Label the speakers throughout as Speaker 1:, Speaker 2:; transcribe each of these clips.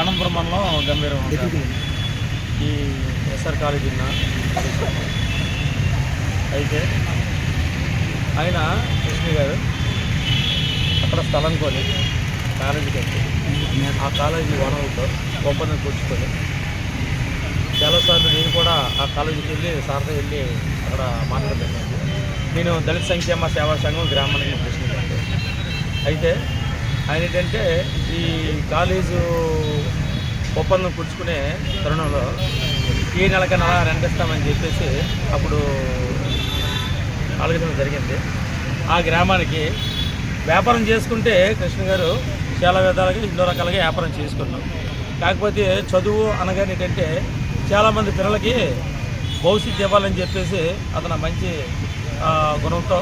Speaker 1: ఆనందపురం మండలం గంభీరం. ఈ SR college ఉన్న. అయితే ఆయన కృష్ణ గారు అక్కడ స్థలం కొని కాలేజీ కట్టి ఆ కాలేజీ వనరులతో ఒప్పందం కూర్చుకొని చాలాసార్లు నేను కూడా ఆ కాలేజీకి వెళ్ళి సార్తో వెళ్ళి అక్కడ మాట్లాడతాను. నేను దళిత సంక్షేమ సేవా సంఘం గ్రామానికి ప్రెసిడెంట్ అయితే ఆయన ఏంటంటే ఈ కాలేజు ఒప్పందం కూర్చుకునే తరుణంలో ఈ నెలకి నెల రెంట్ ఇస్తామని చెప్పేసి అప్పుడు ఆలోచన జరిగింది. ఆ గ్రామానికి వ్యాపారం చేసుకుంటే కృష్ణ గారు చాలా విధాలుగా ఎన్నో రకాలుగా వ్యాపారం చేసుకున్నాం కాకపోతే చదువు అనగానే ఏంటంటే చాలామంది పిల్లలకి భవిష్యత్తు ఇవ్వాలని చెప్పేసి అతను మంచి గుణంతో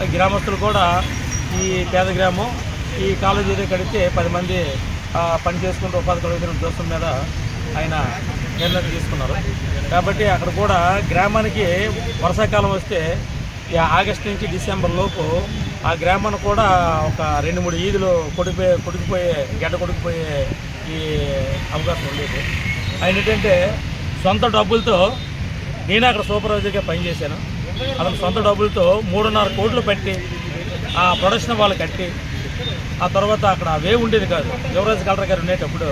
Speaker 1: ఆ గ్రామస్తులు కూడా ఈ పేద గ్రామం ఈ కాలేజీ కడితే పది మంది పని చేసుకుంటూ ఉపాధి కలుగుతున్న ఉద్దేశం మీద ఆయన నిర్ణయం తీసుకున్నారు. కాబట్టి అక్కడ కూడా గ్రామానికి వర్షాకాలం వస్తే ఈ ఆగస్ట్ నుంచి డిసెంబర్ లోపు ఆ గ్రామాన్ని కూడా ఒక రెండు మూడు ఈదులు కొడిపోయే కొడుకుపోయే గడ్డ కొడుకుపోయే ఈ అవకాశం ఉండేది. ఆయన ఏంటంటే సొంత డబ్బులతో నేను అక్కడ సూపర్వైజర్గా పనిచేశాను. అతను సొంత డబ్బులతో మూడున్నర కోట్లు పెట్టి ఆ ప్రొడక్షన్ వాళ్ళు కట్టి ఆ తర్వాత అక్కడ వే ఉండేది కాదు. యువరాజ్ కలెక్టర్ గారు ఉండేటప్పుడు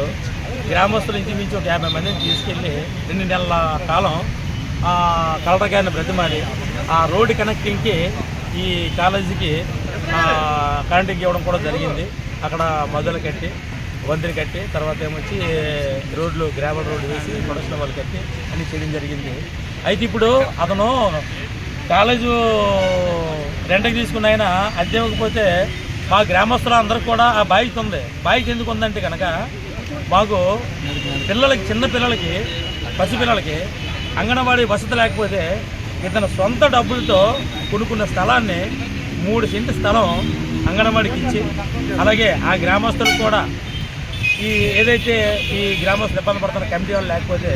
Speaker 1: గ్రామస్తుల నుంచి మించి ఒక యాభై మందిని తీసుకెళ్ళి రెండు నెలల కాలం ఆ కలెక్టర్ గారిని బ్రతిమారి ఆ రోడ్డు కనెక్టింగ్కి ఈ కాలేజీకి ఆ, కరెంటింగ్ ఇవ్వడం కూడా జరిగింది. అక్కడ మొదలు కట్టి వంతెన కట్టి తర్వాత ఏమొచ్చి రోడ్లు గ్రావెల్ రోడ్డు వేసి ప్రొడక్షన్ వాళ్ళు కట్టి అన్ని చేయడం జరిగింది. అయితే ఇప్పుడు అతను కాలేజు రెంట్కి తీసుకున్న ఆయన అద్దె ఇవ్వకపోతే మా గ్రామస్తులు అందరూ కూడా ఆ బాధ్యత ఉంది. బాధ్యత ఎందుకు ఉందంటే కనుక మాకు పిల్లలకి చిన్న పిల్లలకి పసిపిల్లలకి అంగన్వాడీ వసతి లేకపోతే ఇతను సొంత డబ్బులతో కొనుక్కున్న స్థలాన్ని మూడు సెంటు స్థలం అంగన్వాడికి ఇచ్చి అలాగే ఆ గ్రామస్తులకు కూడా ఈ ఏదైతే ఈ గ్రామస్తులు ఇబ్బంది పడుతున్న కమిటీ వాళ్ళు లేకపోతే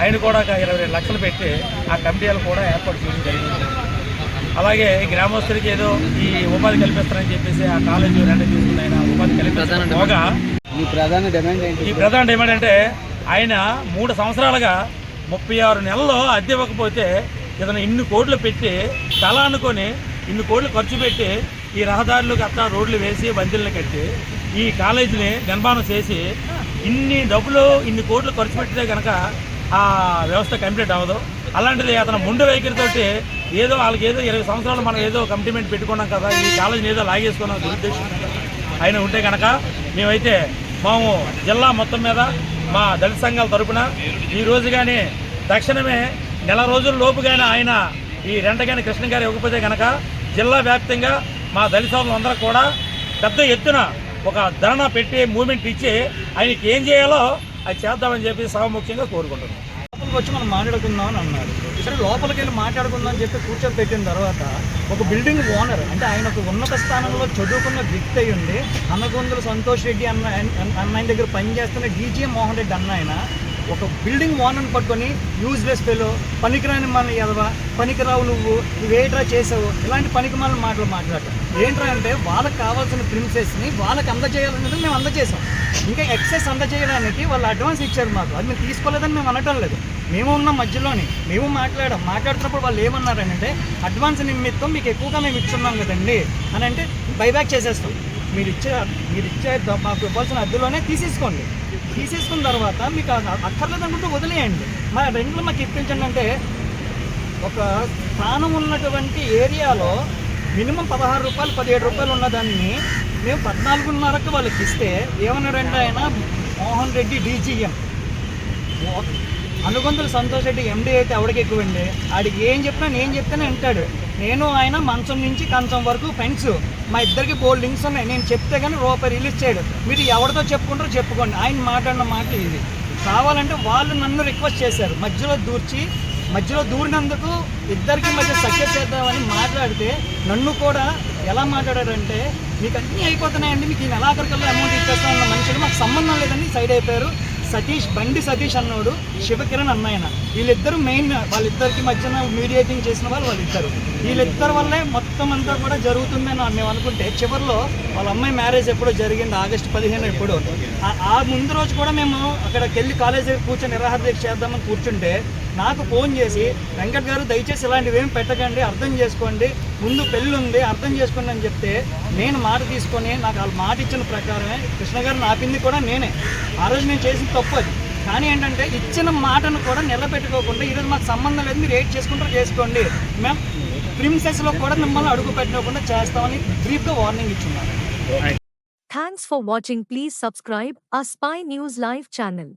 Speaker 1: ఆయన కూడా ఒక ఇరవై లక్షలు పెట్టి ఆ కమిటీ వాళ్ళు కూడా ఏర్పాటు చేయడం జరిగింది. అలాగే ఈ గ్రామస్తులకి ఏదో ఈ ఉపాధి కల్పిస్తారని చెప్పేసి ఆ కాలేజీ రెండు తీసుకున్న ఆయన ఉపాధి పోగా
Speaker 2: మీ ప్రధాన డిమాండ్
Speaker 1: ఈ ప్రధాన డిమాండ్ అంటే ఆయన మూడు సంవత్సరాలుగా ముప్పై ఆరు నెలల్లో అద్దె ఇవ్వకపోతే ఇతను ఇన్ని కోట్లు పెట్టి తల అనుకొని ఇన్ని కోట్లు ఖర్చు పెట్టి ఈ రహదారులు గట్టా రోడ్లు వేసి వంతెనలు కట్టి ఈ కాలేజీని నిర్మాణం చేసి ఇన్ని డబ్బులు ఇన్ని కోట్లు ఖర్చు పెట్టితే కనుక ఆ వ్యవస్థ కంప్లీట్ అవ్వదు. అలాంటిది అతను ముందు వైఖరితోటి ఏదో వాళ్ళకి ఏదో ఇరవై సంవత్సరాలు మనం ఏదో కమిట్మెంట్ పెట్టుకున్నాం కదా ఈ కాలేజీని ఏదో లాగేసుకున్నాం దురుద్దేశం. ఆయన ఉంటే కనుక మేమైతే మేము జిల్లా మొత్తం మీద మా దళిత సంఘాల తరపున ఈ రోజు కానీ తక్షణమే నెల రోజుల లోపుగానే ఆయన ఈ రెంటగాని కృష్ణ గారు ఇవ్వకపోతే కనుక జిల్లా వ్యాప్తంగా మా దళిత సోదరులందరూ కూడా పెద్ద ఎత్తున ఒక ధరణ పెట్టి మూమెంట్ ఇచ్చి ఆయనకి ఏం చేయాలో అది చేద్దామని చెప్పి సభముఖ్యంగా కోరుకుంటున్నాం.
Speaker 3: లోపలికి వచ్చి మనం మాట్లాడుకుందాం అని అన్నారు. సరే లోపలికి వెళ్ళి మాట్లాడుకుందాం అని చెప్పి కూర్చోబెట్టిన తర్వాత ఒక బిల్డింగ్ ఓనర్ అంటే ఆయన ఒక ఉన్నత స్థానంలో చదువుకున్న వ్యక్తి అయి ఉండి అన్నగొందుల సంతోష్ రెడ్డి అన్న అన్నయ్య దగ్గర పనిచేస్తున్న డీజీఎం మోహన్ రెడ్డి అన్న ఆయన ఒక బిల్డింగ్ ఓనర్ని పట్టుకొని యూజ్లెస్ ఫెలో పనికిరాని మన ఎదవ పనికిరావు నువ్వు నువ్వేట్రా చేసావు? ఇలాంటి పనికి మన మాటలు మాట్లాడటం ఏంట్రా అంటే వాళ్ళకి కావాల్సిన ప్రిన్సెస్ని వాళ్ళకి అందజేయాలనేది మేము అందజేసాం ఇంకా ఎక్సెస్ అందజేయడానికి వాళ్ళు అడ్వాన్స్ ఇచ్చారు మాకు. అది మేము తీసుకోలేదని మేము అనటం లేదు. మేము ఉన్నాం మధ్యలోనే. మేము మాట్లాడాం. మాట్లాడుతున్నప్పుడు వాళ్ళు ఏమన్నారంటే అడ్వాన్స్ నిమిత్తం మీకు ఎక్కువగా మేము ఇచ్చున్నాం కదండి అని అంటే బైబ్యాక్ చేసేస్తాం. మీరు ఇచ్చే మీరు ఇచ్చే మాకు ఇవ్వాల్సిన అద్దెలోనే తీసేసుకోండి. తీసేసుకున్న తర్వాత మీకు అ- అక్కర్లేదు అనుకుంటే వదిలేయండి. మా రెంట్లో మాకు ఇప్పించండి అంటే ఒక స్థానం ఉన్నటువంటి ఏరియాలో మినిమం పదహారు రూపాయలు పదిహేడు రూపాయలు ఉన్నదాన్ని మేము పద్నాలుగున్నరకు వాళ్ళకి ఇస్తే ఏమన్నారంటే ఆయన? మోహన్ రెడ్డి డీజీఎం. అనుగొంతులు సంతోష్ రెడ్డి ఎండీ అయితే ఎవడికి ఎక్కువండి? ఆడికి ఏం చెప్పినా నేను చెప్తేనే వింటాడు. నేను ఆయన మంచం నుంచి కంచం వరకు ఫ్రెండ్స్ మా ఇద్దరికి బోల్డ్ లింక్స్ ఉన్నాయి. నేను చెప్తే కానీ రూపాయి రిలీజ్ చేయడు. మీరు ఎవరితో చెప్పుకుంటారో చెప్పుకోండి. ఆయన మాట్లాడిన మాట ఇది. కావాలంటే వాళ్ళు నన్ను రిక్వెస్ట్ చేశారు. మధ్యలో దూర్చి మధ్యలో దూరినందుకు ఇద్దరికి మధ్య సక్సెస్ చేద్దామని మాట్లాడితే నన్ను కూడా ఎలా మాట్లాడారంటే మీకు అన్నీ అయిపోతున్నాయండి మీకు ఈయన ఎలా అక్కడికల్లా అమౌంట్ ఇచ్చేస్తామన్న మనుషులు మాకు సంబంధం లేదని సైడ్ అయిపోయారు. సతీష్ బండి సతీష్ అన్నోడు శివకిరణ్ అన్నయన వీళ్ళిద్దరు మెయిన్ వాళ్ళిద్దరికి మధ్యన మీడియేటింగ్ చేసిన వాళ్ళు వాళ్ళిద్దరు. వీళ్ళిద్దరు వల్లే మొత్తం అంతా కూడా జరుగుతుందని మేము అనుకుంటే చివరిలో వాళ్ళ అమ్మాయి మ్యారేజ్ ఎప్పుడో జరిగింది ఆగస్టు పదిహేను ఎప్పుడో. ఆ- ఆ ముందు రోజు కూడా మేము అక్కడికి వెళ్ళి కాలేజ్ దగ్గర కూర్చొని నిరాహార దీక్ష చేద్దామని కూర్చుంటే నాకు ఫోన్ చేసి వెంకట్ గారు దయచేసి ఇలాంటివి ఏం పెట్టకండి అర్థం చేసుకోండి ముందు పెళ్ళి ఉంది అర్థం చేసుకోండి అని చెప్తే నేను మాట తీసుకొని నాకు వాళ్ళు మాట ఇచ్చిన ప్రకారమే కృష్ణ గారు ఆపింది కూడా నేనే. ఆ రోజు నేను చేసిన తప్పు అది. కానీ ఏంటంటే ఇచ్చిన మాటను కూడా నిలబెట్టుకోకుండా ఈరోజు మాకు సంబంధం లేదు మీరు ఏడ్ చేసుకుంటారో చేసుకోండి. మేము ప్రిన్సెస్లో కూడా మిమ్మల్ని అడుగు పెట్టకుండా చేస్తామని బ్రీఫ్గా warning ఇచ్చున్నాను.
Speaker 4: Thanks for watching please subscribe a spy news live channel